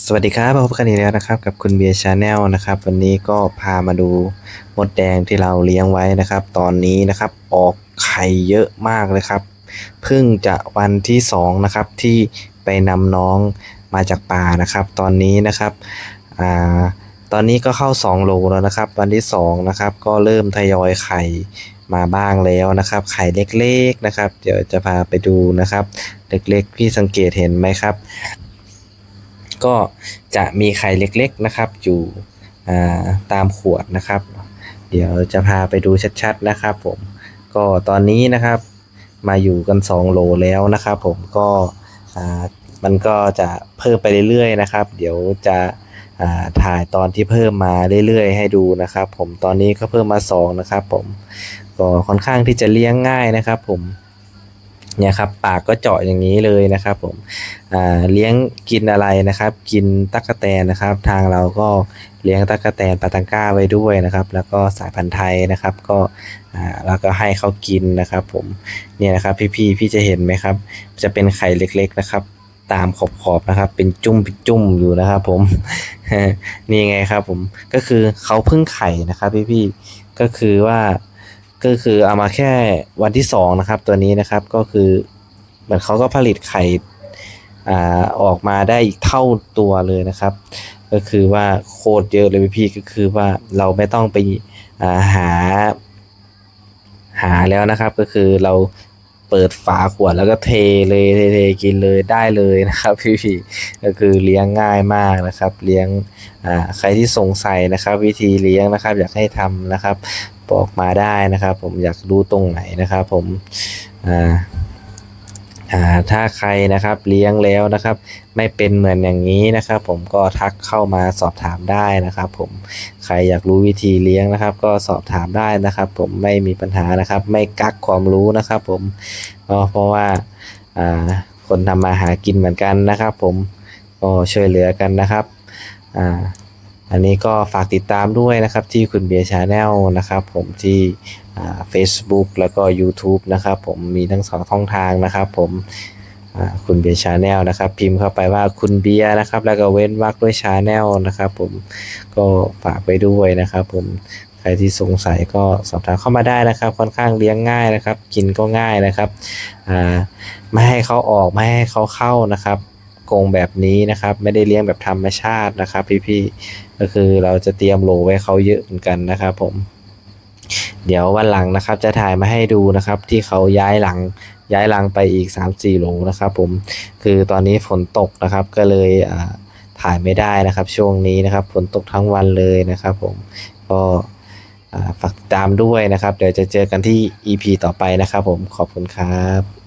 สวัสดีครับมาพบกันอีกแล้วนะครับ กับคุณเบียร์ชาแนลนะครับ วันนี้ก็พามาดูมดแดงที่เราเลี้ยงไว้นะครับ ตอนนี้นะครับออกไข่เยอะมากเลยครับเพิ่งจะวันที่สองนะครับที่ไปนำน้องมาจากป่านะครับ ตอนนี้นะครับอ่าตอนนี้ก็เข้า 2 โลแล้วนะครับ วันที่2นะครับก็เริ่มทยอยไข่มาบ้างแล้วนะครับ ไข่เล็กๆนะครับ เดี๋ยวจะพาไปดูนะครับ เล็กๆพี่สังเกตเห็นไหมครับ ก็จะมีไข่เล็กๆนะครับ อยู่ตามขวดนะครับ เดี๋ยวจะพาไปดูชัดๆนะครับผมก็ตอนนี้นะครับมาอยู่กัน 2 โลแล้วนะครับ ผมก็มันก็จะเพิ่มไปเรื่อยๆนะครับ เดี๋ยวจะถ่ายตอนที่เพิ่มมาเรื่อยๆ ให้ดูนะครับ ผมตอนนี้ก็เพิ่มมา 2 นะครับ ผมก็ค่อนข้างที่จะเลี้ยงง่ายนะครับ ผม เนี่ยครับปากก็เจาะอย่างนี้เลยนะครับผมเลี้ยงกินอะไรนะครับ กินตั๊กแตนนะครับ ทางเราก็เลี้ยงตั๊กแตนปาตังก้าไว้ด้วยนะครับ แล้วก็สายพันธุ์ไทยนะครับ ก็อ่าแล้วก็ให้เขากินนะครับ ผมเนี่ยนะครับ พี่พี่พี่จะเห็นไหมครับ จะเป็นไข่เล็ก ๆนะครับ ตามขอบๆนะครับ เป็นจุ้มเป็นจุ้มอยู่นะครับ ผมนี่ไงครับ ผมก็คือเขาเพิ่งไข่นะครับ พี่พี่ๆก็คือว่า ก็คือเอามาแค่วันที่สองนะครับ ตัวนี้นะครับก็คือเหมือนเขาก็ผลิตไข่อ่าออกมาได้อีกเท่าตัวเลยนะครับ ก็คือว่าโคตรเยอะเลยพี่ก็คือว่าเราไม่ต้องไปอ่าหา หาแล้วนะครับ ก็คือเราเปิดฝาขวดแล้วก็เทเลยเทเทกินเลยได้เลยนะครับพี่ๆก็คือเลี้ยงง่ายมากนะครับ เลี้ยงอ่าใครที่สงสัยนะครับ วิธีเลี้ยงนะครับ อยากให้ทำนะครับ บอกมาได้นะครับ ผมอยากรู้ตรงไหนนะครับ ผมอ่าอ่าถ้าใครนะครับเลี้ยงแล้วนะครับ ไม่เป็นเหมือนอย่างนี้นะครับ ผมก็ทักเข้ามาสอบถามได้นะครับ ผมใครอยากรู้วิธีเลี้ยงนะครับ ก็สอบถามได้นะครับ ผมไม่มีปัญหานะครับ ไม่กักความรู้นะครับ ผมก็เพราะว่าอ่าคนทำมาหากินเหมือนกันนะครับ ผมก็ช่วยเหลือกันนะครับอ่า อันนี้ก็ฝากติดตามด้วยนะครับที่คุณเบียร์ชาแนลนะครับผมที่ Facebook แล้วก็ YouTube นะครับผมมีทั้งสองช่องทางนะครับผมคุณเบียร์ชาแนลนะครับ พิมพ์เข้าไปว่าคุณเบียร์นะครับ แล้วก็เว้นวรรคด้วยชาแนลนะครับ ผมก็ฝากไปด้วยนะครับ ผมใครที่สงสัยก็สอบถามเข้ามาได้นะครับ ค่อนข้างเลี้ยงง่ายนะครับ กินก็ง่ายนะครับไม่ให้เขาออกไม่ให้เขาเข้านะครับ กรงแบบนี้นะครับ ไม่ได้เลี้ยงแบบธรรมชาตินะครับ พี่ๆก็คือเราจะเตรียมโหลไว้เขาเยอะเหมือนกันนะครับผม เดี๋ยววันหลังนะครับ จะถ่ายมาให้ดูนะครับ ที่เขาย้ายหลังย้ายหลังไปอีก 3-4โหลนะครับ ผมคือตอนนี้ฝนตกนะครับก็เลยถ่ายไม่ได้นะครับ ช่วงนี้นะครับฝนตกทั้งวันเลยนะครับ ผมก็ฝากติดตามด้วยนะครับ เดี๋ยวจะเจอกันที่ EP ต่อไปนะครับ ผมขอบคุณครับ